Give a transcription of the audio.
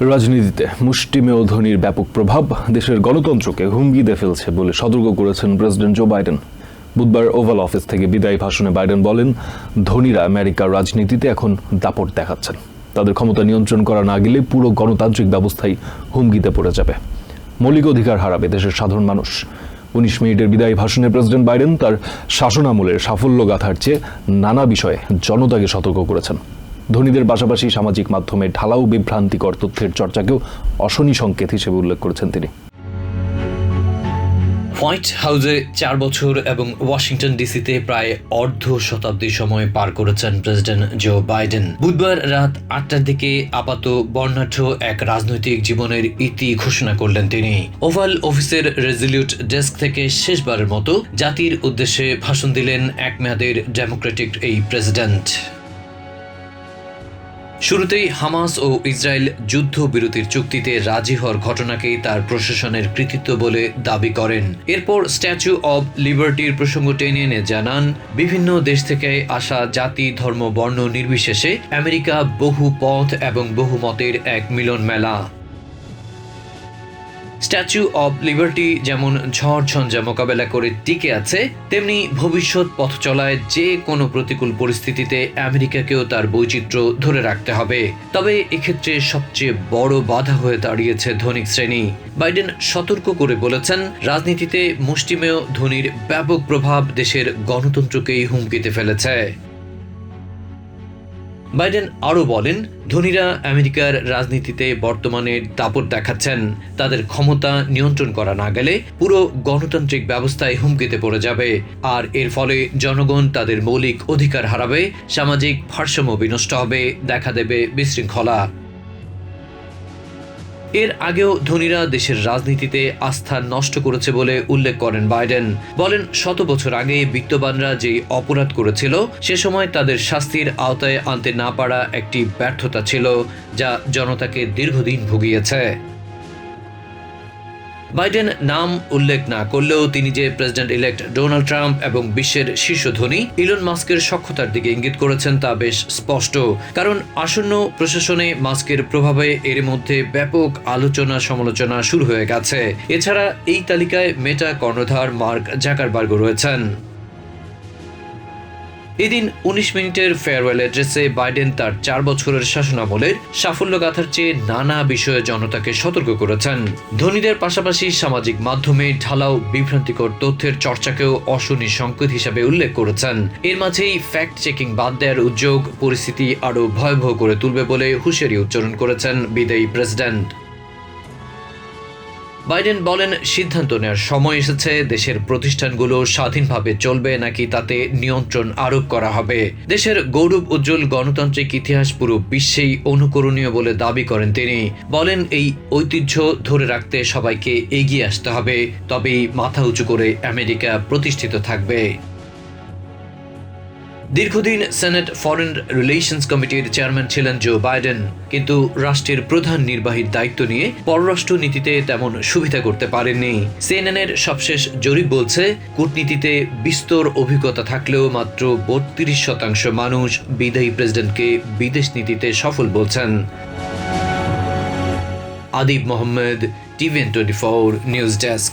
রাজনীতিতে মুষ্টিমেয় ধনীর ব্যাপক প্রভাব দেশের গণতন্ত্রকে হুমকিতে ফেলছে বলে সতর্ক করেছেন প্রেসিডেন্ট জো বাইডেন। বুধবার ওভাল অফিস থেকে বিদায়ী ভাষণে বাইডেন বলেন, ধনীরা আমেরিকার রাজনীতিতে এখন দাপট দেখাচ্ছেন। তাদের ক্ষমতা নিয়ন্ত্রণ করা না গেলে পুরো গণতান্ত্রিক ব্যবস্থাই হুমকিতে পড়ে যাবে। মৌলিক অধিকার হারাবে দেশের সাধারণ মানুষ। উনিশ মিনিটের বিদায়ী ভাষণে প্রেসিডেন্ট বাইডেন তার শাসনামলের সাফল্য গাথার চেয়ে নানা বিষয়ে জনতাকে সতর্ক করেছেন। ধনীদের পাশাপাশি সামাজিক মাধ্যমে ঢালাও বিভ্রান্তিকর তথ্যের চর্চাকেও অশনি সংকেত হিসেবে উল্লেখ করেছেন তিনি। হোয়াইট হাউসে চার বছর এবং ওয়াশিংটন ডিসিতে প্রায় অর্ধ শতাব্দী সময় পার করেছেন প্রেসিডেন্ট জো বাইডেন। বুধবার রাত আটটার দিকে আপাত বর্ণাঢ্য এক রাজনৈতিক জীবনের ইতি ঘোষণা করলেন তিনি। ওভাল অফিসের রেজলিউট ডেস্ক থেকে শেষবারের মতো জাতির উদ্দেশ্যে ভাষণ দিলেন এক মেয়াদের ডেমোক্রেটিক এই প্রেসিডেন্ট। শুরুতেই হামাস ও ইসরায়েল যুদ্ধবিরতির চুক্তিতে রাজি হওয়ার ঘটনাকেই তার প্রশাসনের কৃতিত্ব বলে দাবি করেন। এরপর স্ট্যাচু অব লিবার্টির প্রসঙ্গ টেনে এনে জানান, বিভিন্ন দেশ থেকে আসা জাতি, ধর্ম, বর্ণ নির্বিশেষে আমেরিকা বহু পথ এবং বহু মতের এক মিলন মেলা স্ট্যাচু অব লিবার্টি যেমন ঝড় ঝঞ্ঝা মোকাবেলা করে টিকে আছে, তেমনি ভবিষ্যৎ পথ চলায় যে কোনো প্রতিকূল পরিস্থিতিতে আমেরিকাকেও তার বৈচিত্র্য ধরে রাখতে হবে। তবে এক্ষেত্রে সবচেয়ে বড় বাধা হয়ে দাঁড়িয়েছে ধনিক শ্রেণি। বাইডেন সতর্ক করে বলেছেন, রাজনীতিতে মুষ্টিমেয় ধনির ব্যাপক প্রভাব দেশের গণতন্ত্রকেই হুমকিতে ফেলেছে। বাইডেন আরও বলেন, ধনীরা আমেরিকার রাজনীতিতে বর্তমানে দাপট দেখাচ্ছেন। তাদের ক্ষমতা নিয়ন্ত্রণ করা না গেলে পুরো গণতান্ত্রিক ব্যবস্থায় হুমকিতে পড়ে যাবে। আর এর ফলে জনগণ তাদের মৌলিক অধিকার হারাবে, সামাজিক ভারসাম্য বিনষ্ট হবে, দেখা দেবে বিশৃঙ্খলা। এর আগেও ধনীরা দেশের রাজনীতিতে আস্থা নষ্ট করেছে বলে উল্লেখ করেন বাইডেন। বলেন, শত বছর আগে বিত্তবানরা যে অপরাধ করেছিল, সে সময় তাদের শাস্তির আওতায় আনতে না পারা একটি ব্যর্থতা ছিল, যা জনতাকে দীর্ঘদিন ভুগিয়েছে। বাইডেন নাম উল্লেখ না করলেও তিনি যে প্রেসিডেন্ট ইলেক্ট ডোনাল্ড ট্রাম্প এবং বিশ্বের শীর্ষ ধনী ইলন মাস্কের সক্ষতার দিকে ইঙ্গিত করেছেন তা বেশ স্পষ্ট। কারণ আসন্ন প্রশাসনে মাস্কের প্রভাবে এর মধ্যে ব্যাপক আলোচনা সমালোচনা শুরু হয়ে গেছে। এছাড়া এই তালিকায় মেটা কর্ণধার মার্ক জাকারবার্গ রয়েছেন। এদিন উনিশ মিনিটের ফেয়ারওয়েল অ্যাড্রেসে বাইডেন তার চার বছরের শাসনামলের সাফল্য গাথার চেয়ে নানা বিষয়ে জনতাকে সতর্ক করেছেন। ধনীদের পাশাপাশি সামাজিক মাধ্যমে ঢালাও বিভ্রান্তিকর তথ্যের চর্চাকেও অশনি সংকেত হিসাবে উল্লেখ করেছেন। এর মাঝেই ফ্যাক্ট চেকিং বাদ দেওয়ার উদ্যোগ, পরিস্থিতি আরও ভয়াবহ করে তুলবে বলে হুঁশিয়ারি উচ্চারণ করেছেন বিদায়ী প্রেসিডেন্ট বাইডেন বলেন, সিদ্ধান্ত নেওয়ার সময় এসেছে, দেশের প্রতিষ্ঠানগুলো স্বাধীনভাবে চলবে নাকি তাতে নিয়ন্ত্রণ আরোপ করা হবে? দেশের গৌরব উজ্জ্বল গণতান্ত্রিক ইতিহাস পুরো বিশ্বেই অনুকরণীয় বলে দাবি করেন তিনি। বলেন, এই ঐতিহ্য ধরে রাখতে সবাইকে এগিয়ে আসতে হবে, তবেই মাথা উঁচু করে আমেরিকা প্রতিষ্ঠিত থাকবে। দীর্ঘদিন সেনেট ফরেন রিলেশনস কমিটির চেয়ারম্যান ছিলেন জো বাইডেন কিন্তু রাষ্ট্রের প্রধান নির্বাহীর দায়িত্ব নিয়ে পররাষ্ট্র নীতিতে তেমন সুবিধা করতে পারেননি। সিএনএনের সবশেষ জরিপ বলছে, কূটনীতিতে বিস্তর অভিজ্ঞতা থাকলেও মাত্র বত্রিশ শতাংশ মানুষ বিদায়ী প্রেসিডেন্টকে বিদেশ নীতিতে সফল বলছেন। Adib Mohammad TVN twenty four news desk